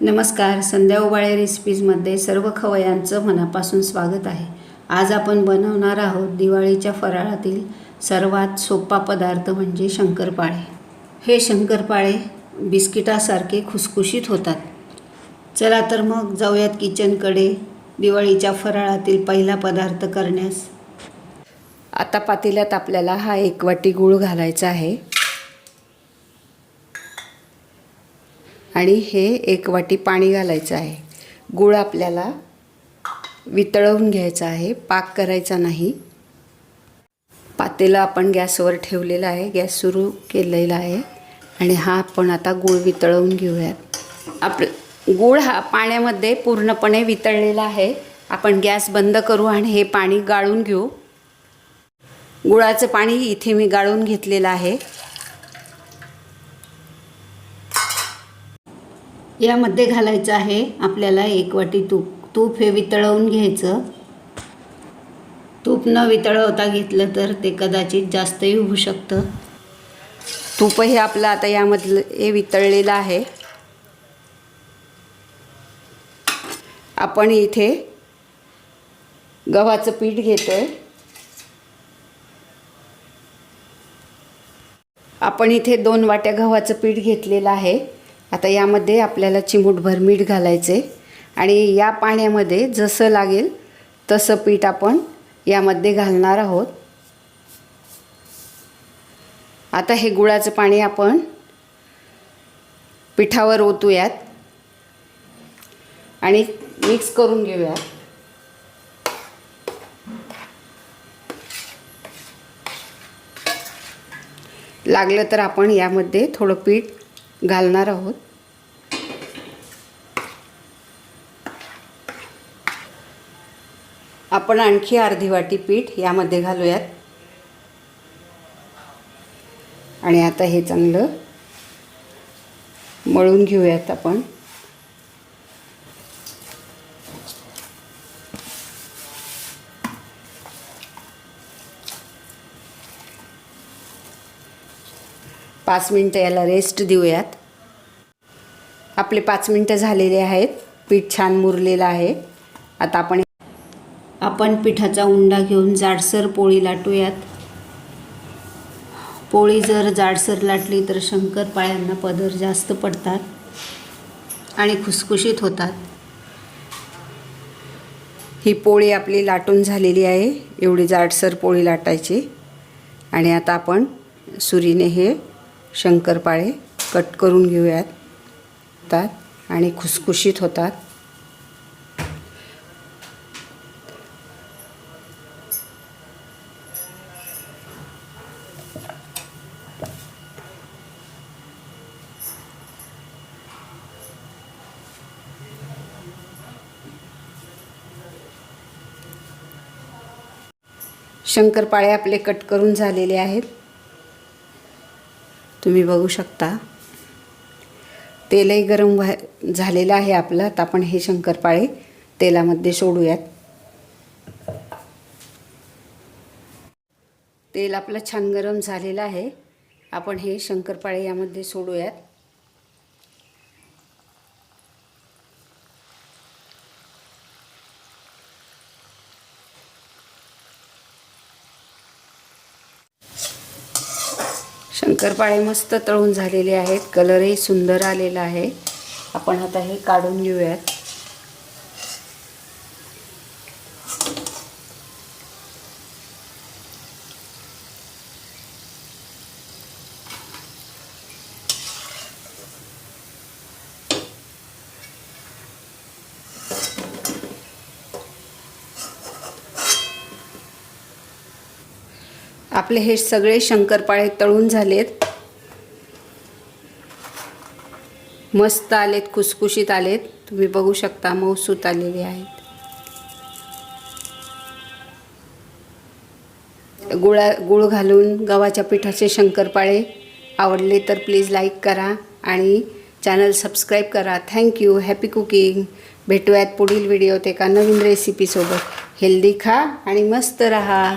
नमस्कार संध्या उबाळे रेसिपीजमध्ये सर्व खवयांचं मनापासून स्वागत आहे. आज आपण बनवणार आहोत दिवाळीच्या फराळातील सर्वात सोपा पदार्थ म्हणजे शंकरपाळे. हे शंकरपाळे बिस्किटासारखे खुसखुशीत होतात. चला तर मग जाऊयात किचनकडे दिवाळीच्या फराळातील पहिला पदार्थ करण्यास. आता पातेल्यात आपल्याला हा एक वाटी गूळ घालायचा आहे. आणि हे एक वाटी पाणी घालायचं आहे. गूळ आपल्याला वितळवून घ्यायचा आहे. पाक करायचा नाही. पातेलं आपण गॅसवर ठेवलेलं आहे. गॅस सुरू केलेला आहे. आणि हा आपण आता गूळ वितळवून घेऊयात. आप गूळ हा पाण्यामध्ये पूर्णपणे वितळलेला आहे. आपण गॅस बंद करू आणि हे पाणी गाळून घेऊ. गुळाचं पाणी इथे मी गाळून घेतलेलं आहे. यामध्ये घालायचं आहे. आपल्याला एक वाटी तूप. तूप हे वितळवून घ्यायचं. तूप न वितळवता घेतलं तर ते कदाचित जास्तही होऊ शकतं. तूपही आपलं आता यामधलं हे वितळलेलं आहे. आपण इथे गव्हाचं पीठ घेतोय. आपण इथे दोन वाट्या गव्हाचं पीठ घेतलेलं आहे. आता यामध्ये आपल्याला चिमूटभर मीठ घालायचे आणि या पाण्यामध्ये जसं लागेल तसं पीठ आपण यामध्ये घालणार आहोत. आता हे गुळाचं पाणी आपण पिठावर ओतूयात आणि मिक्स करून घेऊयात. लागलं तर आपण यामध्ये थोडं पीठ घालणार आहोत. आपण आणखी अर्धी वाटी पीठ यामध्ये घालूयात. आणि आता हे चांगलं मळून घेऊयात आपण. पाच मिनटं याला रेस्ट देऊयात. आपले पाच मिनटं झालेले आहेत. पीठ छान मुरलेलं आहे. आता आपण आपण पिठाचा उंडा घेऊन जाडसर पोळी लाटूयात. पोळी जर जाडसर लाटली तर शंकरपाळ्यांना पदर जास्त पडतात आणि खुसखुशीत होतात. ही पोळी आपली लाटून झालेली आहे एवढी जाडसर पोळी लाटायची. आणि आता आपण सुरीने हे शंकरपाळे कट करून घेऊयात. आणि खुसखुशीत होतात. शंकरपाळे आपले कट करून झालेले आहेत. तुम्ही बघू शकता. तेलही गरम व्हा झालेलं आहे आपलं. तर आपण हे शंकरपाळे तेलामध्ये सोडूयात. तेल आपलं छान गरम झालेलं आहे. आपण हे शंकरपाळे यामध्ये सोडूयात. शंकरपाळे मस्त तळून झालेले आहेत. कलरही सुंदर आलेला आहे. आपण आता हे काढून घेऊयात. आपले हे सगळे शंकरपाळे तळून झालेत. मस्त आलेत खुसखुशीत आलेत. तुम्ही बघू शकता मऊसूत आलेले आहेत. गुळा गुळ घालून गव्हाच्या पिठाचे शंकरपाळे आवडले तर प्लीज लाईक करा आणि चॅनल सबस्क्राईब करा. थँक्यू हॅपी कुकिंग भेटूयात पुढील व्हिडिओत एका नवीन रेसिपीसोबत हेल्दी खा आणि मस्त रहा.